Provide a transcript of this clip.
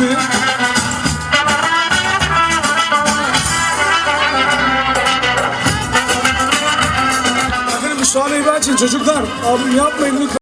bir açın çocuklar. Abim yapmayın lütfen.